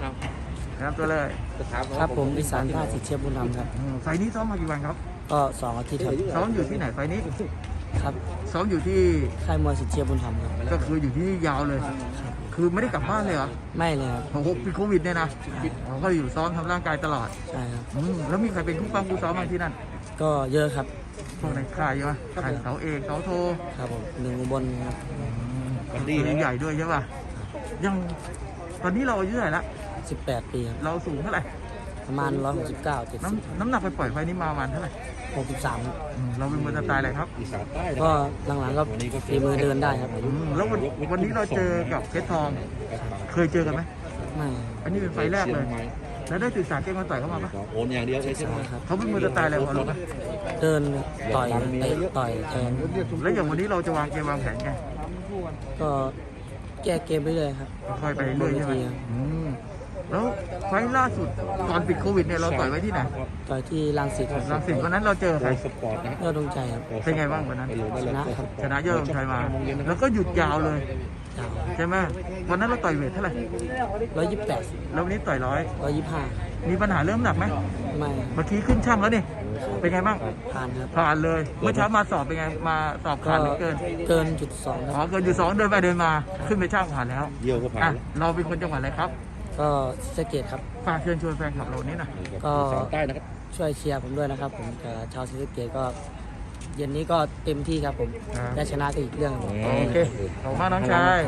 ครับนะครับตัวเลยครับผมวิสารท่าสิทธิ์เชียบบุญธรรมครับอืมไฟล์นี้ซ้อมมากี่วันครับก็สองอาทิตย์ครับซ้อมอยู่ที่ไหนไฟล์นี้ครับซ้อมอยู่ที่ค่ายมวยสิทธิ์เชียบบุญธรรมครับก็คืออยู่ที่นี่ยาวเลยครับคือไม่ได้กลับบ้านเลยเหรอไม่เลยครับโอ้โหปีโควิดเนี่ยนะอ๋อก็อยู่ซ้อมทำร่างกายตลอดใช่ครับอืมแล้วมีใครเป็นคู่ปั้มคู่ซ้อมมาที่นั่นก็เยอะครับพวกในค่ายใช่ไหมค่ายเสาเอกเสาโทครับผมหนึ่งอุบลครับกันดีใหญ่ด้วยใช่ป่ะยังต อนนี้เราอายุเท่าไหร่ละ18 ปีครับเราสูงเท่าไหร่ประมาณ 169 70น้ำน้ำหนักไปปล่อยไฟนี้มาประมาณเท่าไหร่63ครับอืมเราเป็นมวยสไตล์อะไรครับอีสานใต้นะก็หลังๆก็ฝีมือเดินได้ครับอืมแล้ววันวันนี้เราเจอกับเพชรทอง เคยเจอกันไหมไม่อันนี้เป็นไฟล์แรกเลย แล้วได้ศึกษาเกมมาต่อยเข้ามาปะโอนอย่างเดียวเลยศึกใช่ไหมษาครับ เขาเป็นมวยสไตล์อะไรพอรู้ไหมเดินต่อยเตะต่อยแทงแล้วอย่างวันนี้เราจะวางเกมวางแผนไงก็ แก้เกมไปเลยครับค่อยไปเรื่อยใช่ไหมบนเวทีครับอืมแล้วไฟล์ล่าสุดก่อนปิดโควิดเนี่ยเราต่อยไว้ที่ไหนต่อยที่รังสิตครับรังสิตวันนั้นเราเจอใครสปอร์ตนะยอดดวงใจครับเป็นไงบ้างวันนั้นชนะครับชนะยอดลงชัยมา แล้วก็หยุดยาวเลยยาวใช่ไหมวันนั้นเราต่อยเวทเท่าไหร่ร้อยยี่สิบแปดแล้ววันนี้ต่อยร้อยร้อยยี่สิบห้ามีปัญหาเริ่มหนักไหมไม่ครับเมื่อกี้ขึ้นช่างแล้วนี่เป็นไงบ้างผ่านครับผ่านเลยเมื่อเช้ามาสอบเป็นไงมาสอบก็ผ่านหรือเกิน เกินจุดสองคอ๋อรับเกินอยู่สองเดินไปเดินมา ขึ้นไปช่างผ่านแล้วเยี่ยวก็ผ่าอะนเราเป็นคนจังหวัดอะไรครับ ก็สะเกตครับ ฝากเชิญชวนแฟนคลับเรานี้หนะก็อีสานใต้นะครับช่วยเชียร์ผมด้วยนะครับ ผมกับชาวศรีสะเกตก็ เย็นนี้ก็เต็มที่ครับผมครับได้ชนะก็อีกเรื่องหนึ่งโอเคขอบคุณมากน้องชาย